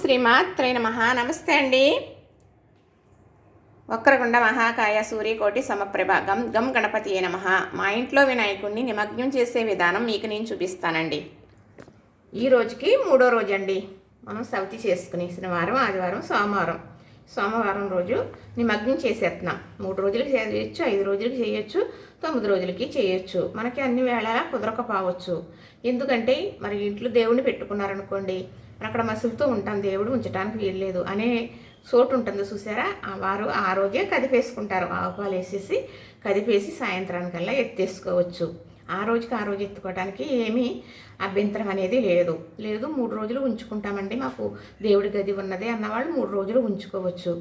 శ్రీమాత్రే నమ. నమస్తే అండి. వక్రగుండ మహాకాయ సూర్యకోటి సమప్రభ. గం గం గణపతి నమ. మా ఇంట్లో వినాయకుడిని నిమగ్నం చేసే విధానం మీకు నేను చూపిస్తానండి. ఈ రోజుకి మూడో రోజు అండి మనం సవితి చేసుకుని శనివారం ఆదివారం సోమవారం. సోమవారం రోజు నిమగ్నం చేసేస్తున్నాం మూడు రోజులకి చేయొచ్చు ఐదు రోజులకి చేయొచ్చు తొమ్మిది రోజులకి చేయొచ్చు. మనకి అన్ని వేళలా కుదరకపోవచ్చు ఎందుకంటే మరి ఇంట్లో దేవుడిని పెట్టుకున్నారనుకోండి అక్కడ మసులుతూ ఉంటాం దేవుడు ఉంచడానికి వీల్లేదు అనే చోటు ఉంటుంది చూసారా? వారు ఆ రోజే కదిపేసుకుంటారు ఆవుపాలు వేసేసి కదిపేసి సాయంత్రానికల్లా ఎత్తేసుకోవచ్చు. ఆ రోజుకి ఆ రోజు ఎత్తుకోవడానికి ఏమీ అభ్యంతరం అనేది లేదు. లేదు మూడు రోజులు ఉంచుకుంటామండి మాకు దేవుడి గది ఉన్నది అన్నవాళ్ళు మూడు రోజులు ఉంచుకోవచ్చు.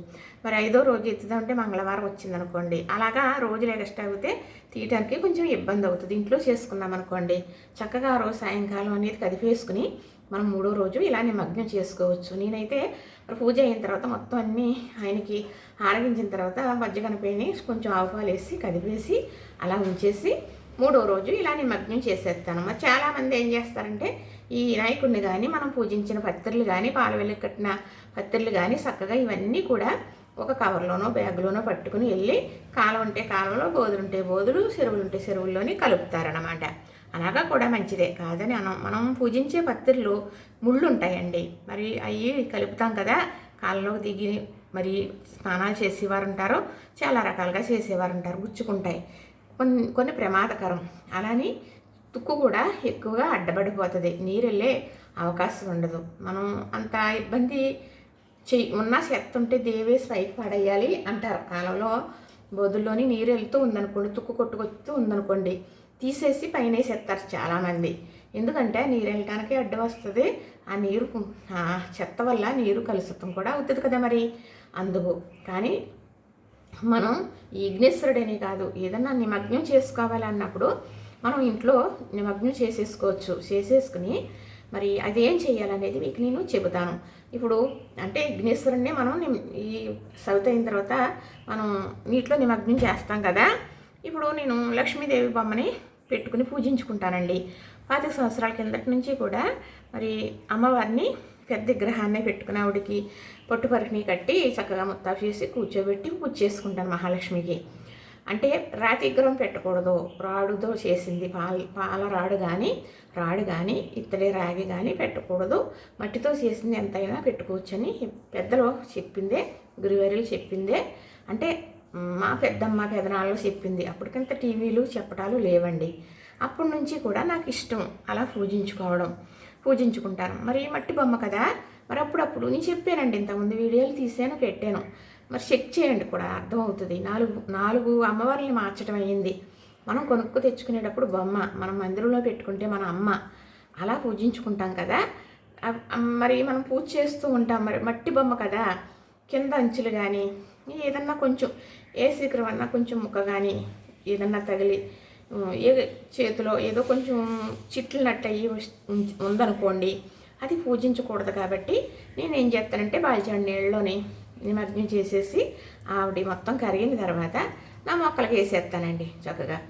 మరి ఐదో రోజు ఎత్తుదామంటే మంగళవారం వచ్చిందనుకోండి. అలాగా రోజులు ఎక్స్ట్రా అవుతే తీయటానికి కొంచెం ఇబ్బంది అవుతుంది. ఇంట్లో చేసుకున్నాం అనుకోండి చక్కగా ఆ రోజు సాయంకాలం అనేది కదిపేసుకుని మనం మూడో రోజు ఇలా నిమగ్నం చేసుకోవచ్చు. నేనైతే పూజ అయిన తర్వాత మొత్తం అన్నీ ఆయనకి ఆరగించిన తర్వాత మధ్య కనిపోయి కొంచెం ఆవుపాలు వేసి కదిపేసి అలా ఉంచేసి మూడో రోజు ఇలా నిమగ్నం చేసేస్తాను. మరి చాలామంది ఏం చేస్తారంటే ఈ వినాయకుడిని కానీ మనం పూజించిన పత్రులు కానీ పాల వెల్లి కట్టిన పత్రులు కానీ చక్కగా ఇవన్నీ కూడా ఒక కవర్లోనో బ్యాగులోనో పట్టుకుని వెళ్ళి కాలం ఉంటే కాలంలో బోధులు ఉంటే బోధులు చెరువులు ఉంటే చెరువుల్లోని కలుపుతారనమాట అలాగా కూడా మంచిదే. కాదని మనం మనం పూజించే పత్రిలు ముళ్ళు ఉంటాయండి. మరి అవి కలుపుతాం కదా కాళ్ళలోకి దిగి మరి స్నానాలు చేసేవారు ఉంటారు చాలా రకాలుగా చేసేవారు ఉంటారు గుచ్చుకుంటాయి. కొన్ని కొన్ని ప్రమాదకరం. అలానే తుక్కు కూడా ఎక్కువగా అడ్డబడిపోతుంది. నీరు వెళ్ళే అవకాశం ఉండదు. మనం అంత ఇబ్బంది చెయ్యి ఉన్న చెత్త ఉంటే దేవేసి పైకి పడేయాలి అంటారు. కాలంలో బొదుల్లోని నీరు వెళ్తూ ఉందనుకోండి తుక్కు కొట్టుకొస్తూ ఉందనుకోండి తీసేసి పైన వేసేస్తారు చాలామంది. ఎందుకంటే నీరు వెళ్ళటానికి అడ్డు వస్తుంది ఆ నీరు ఆ చెత్త వల్ల నీరు కలుషితం కూడా అవుతుంది కదా మరి. అందుకు కానీ మనం ఈ కాదు ఏదన్నా నిమగ్నం చేసుకోవాలి అన్నప్పుడు మనం ఇంట్లో నిమగ్నం చేసేసుకోవచ్చు. చేసేసుకుని మరి అదేం చేయాలనేది మీకు నేను చెబుతాను. ఇప్పుడు అంటే విఘ్నేశ్వరుణ్ణి మనం నిమ్- ఈ సవిత అయిన తర్వాత మనం నీటిలో నిమగ్నం చేస్తాం కదా. ఇప్పుడు నేను లక్ష్మీదేవి బొమ్మని పెట్టుకుని పూజించుకుంటానండి. పాతిక సంవత్సరాల కిందటి నుంచి కూడా మరి అమ్మవారిని పెద్ద విగ్రహాన్ని పెట్టుకుని ఆవిడకి పట్టుపరికిని కట్టి చక్కగా ముత్తాపు చేసి కూర్చోబెట్టి పూజ చేసుకుంటాను మహాలక్ష్మికి. అంటే రాతి విగ్రహం పెట్టకూడదు. రాడుతో చేసింది పాల పాల రాడు కానీ రాడు కానీ ఇత్తడి రాగి కానీ పెట్టకూడదు. మట్టితో చేసింది ఎంతైనా పెట్టుకోవచ్చని పెద్దలు చెప్పిందే గురువారులు చెప్పిందే. అంటే మా పెద్దమ్మ పెదనాళ్ళు చెప్పింది. అప్పటికంత టీవీలు చెప్పటాలు లేవండి. అప్పటి నుంచి కూడా నాకు ఇష్టం అలా పూజించుకోవడం పూజించుకుంటాను. మరి మట్టి బొమ్మ కదా? మరి అప్పుడప్పుడు నేను చెప్పానండి ఇంతకుముందు వీడియోలు తీసాను పెట్టాను. మరి చెక్ చేయండి కూడా అర్థమవుతుంది నాలుగు నాలుగు అమ్మవారిని మార్చడం అయ్యింది. మనం కొనుక్కు తెచ్చుకునేటప్పుడు బొమ్మ మనం మందిరంలో పెట్టుకుంటే మన అమ్మ. అలా పూజించుకుంటాం కదా. మరి మనం పూజ చేస్తూ ఉంటాం. మరి మట్టి బొమ్మ కదా. కింద అంచులు కానీ ఏదన్నా కొంచెం ఏ శీఘ్రం అన్నా కొంచెం ముక్క కానీ ఏదన్నా తగిలి ఏ చేతిలో ఏదో కొంచెం చిట్లనట్టు అయ్యి ఉందనుకోండి అది పూజించకూడదు కాబట్టి నేను ఏం చేస్తానంటే బాల్చాడు నీళ్ళలోని నిమగ్నం చేసేసి ఆవిడ మొత్తం కరిగిన తర్వాత నా మొక్కలకి వేసేస్తానండి చక్కగా.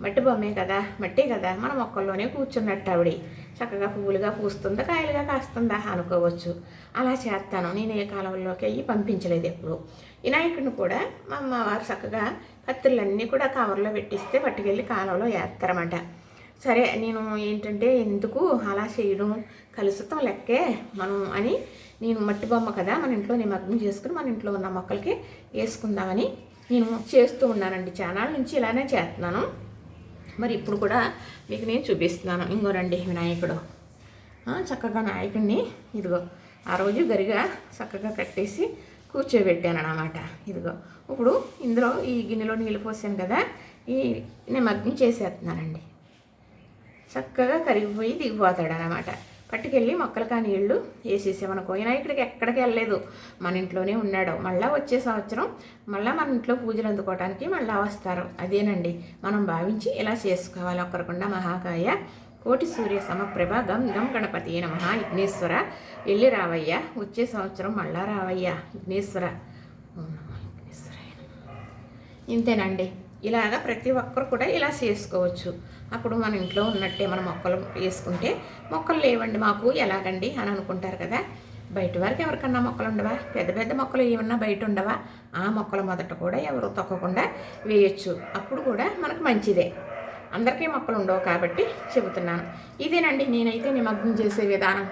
మట్టి బొమ్మే కదా మట్టి కదా మన మొక్కల్లోనే కూర్చున్నట్టు ఆవిడ చక్కగా పువ్వులుగా పూస్తుందా కాయలుగా కాస్తుందా అనుకోవచ్చు. అలా చేస్తాను. నేను ఏ కాలంలోకి అయ్యి పంపించలేదు ఎప్పుడు. వినాయకుడిని కూడా మా అమ్మవారు చక్కగా కత్తులన్నీ కూడా కవర్లో పెట్టిస్తే పట్టుకెళ్ళి కాలంలో వేస్తారన్నమాట సరే నేను ఏంటంటే ఎందుకు అలా చేయడం? కలుషితం లెక్కే మనం అని. నేను మట్టి బొమ్మ కదా మన ఇంట్లో నిమగ్నం చేసుకుని మన ఇంట్లో ఉన్న మొక్కలకి వేసుకుందామని నేను చేస్తూ ఉన్నానండి. ఛానల్ నుంచి ఇలానే చేస్తున్నాను. మరి ఇప్పుడు కూడా మీకు నేను చూపిస్తున్నాను. ఇంకోనండి వినాయకుడు. చక్కగా నాయకుడిని ఇదిగో ఆ రోజు గరిగా చక్కగా కట్టేసి కూర్చోబెట్టాను అన్నమాట ఇదిగో ఇప్పుడు ఇందులో ఈ గిన్నెలో నీళ్ళు పోసాను కదా ఈ నిమగ్నం చేసేస్తున్నానండి. చక్కగా కరిగిపోయి దిగిపోతాడు అనమాట పట్టుకెళ్ళి మొక్కలకి ఆ నీళ్ళు వేసేసామనుకో వినాయకుడికి ఎక్కడికి వెళ్ళలేదు. మన ఇంట్లోనే ఉన్నాడు. మళ్ళీ వచ్చే సంవత్సరం మళ్ళీ మన ఇంట్లో పూజలు అందుకోవడానికి మళ్ళీ వస్తారు. అదేనండి. మనం భావించి ఇలా చేసుకోవాలి? ఒక్కరకుండా మహాకాయ కోటి సూర్య సమప్రభ గం గం గణపతి నమ విఘ్నేశ్వర వెళ్ళి రావయ్యా. వచ్చే సంవత్సరం మళ్ళా రావయ్యా. విఘ్నేశ్వర ఇంతేనండి. ఇలాగా ప్రతి ఒక్కరు కూడా ఇలా చేసుకోవచ్చు. అప్పుడు మన ఇంట్లో ఉన్నట్టే మన మొక్కలు వేసుకుంటే మొక్కలు లేవండి మాకు ఎలాగండి అని అనుకుంటారు కదా. బయట వరకు ఎవరికన్నా మొక్కలు ఉండవా? పెద్ద పెద్ద మొక్కలు ఏమన్నా బయట ఉండవా? ఆ మొక్కల మొదట కూడా ఎవరు తొక్కకుండా వేయచ్చు. అప్పుడు కూడా మనకు మంచిదే. అందరికీ మొక్కలు ఉండవు కాబట్టి చెబుతున్నాను. ఇదేనండి నేనైతే నిమగ్నం చేసే విధానం.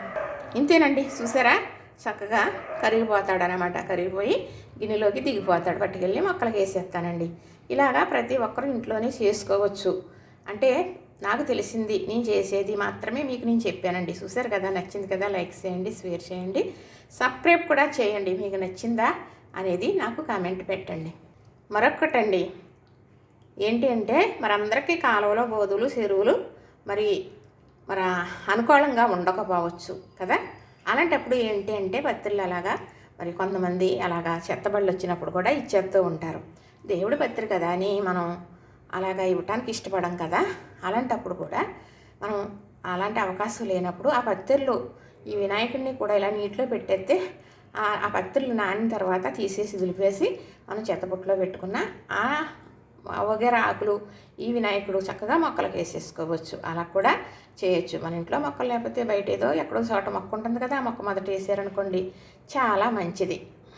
ఇంతేనండి చూసారా? చక్కగా కరిగిపోతాడనమాట కరిగిపోయి గిన్నెలోకి దిగిపోతాడు. పట్టుకెళ్ళి మొక్కలకి వేసేస్తానండి. ఇలాగా ప్రతి ఒక్కరు ఇంట్లోనే చేసుకోవచ్చు. అంటే నాకు తెలిసింది నేను చేసేది మాత్రమే మీకు నేను చెప్పానండి. చూసారు కదా నచ్చింది కదా లైక్ చేయండి షేర్ చేయండి సబ్స్క్రైబ్ కూడా చేయండి. మీకు నచ్చిందా అనేది నాకు కామెంట్ పెట్టండి. మరొకటండి ఏంటి అంటే మరందరికీ కాలువలో బోధులు చెరువులు మరి మరి అనుకూలంగా ఉండకపోవచ్చు కదా. అలాంటప్పుడు ఏంటి అంటే పత్రికలు అలాగా మరి కొంతమంది అలాగా చెత్తబళ్ళు వచ్చినప్పుడు కూడా ఇచ్చేస్తూ ఉంటారు. దేవుడి పత్రి కదా అని మనం అలాగా ఇవ్వటానికి ఇష్టపడం కదా? అలాంటప్పుడు కూడా మనం అలాంటి అవకాశం లేనప్పుడు ఆ పత్తిర్లు ఈ వినాయకుడిని కూడా ఇలా నీటిలో పెట్టేస్తే ఆ- పత్తిర్లు నానిన తర్వాత తీసేసి దులిపేసి మనం చెత్తబుట్టలో పెట్టుకున్న ఆ వగేర ఆకులు ఈ వినాయకుడు చక్కగా మొక్కలకు వేసేసుకోవచ్చు. అలా కూడా చేయొచ్చు. మన ఇంట్లో మొక్కలు లేకపోతే బయట ఏదో ఎక్కడో చోట మొక్క ఉంటుంది కదా ఆ మొక్క మొదట వేసారనుకోండి చాలా మంచిది.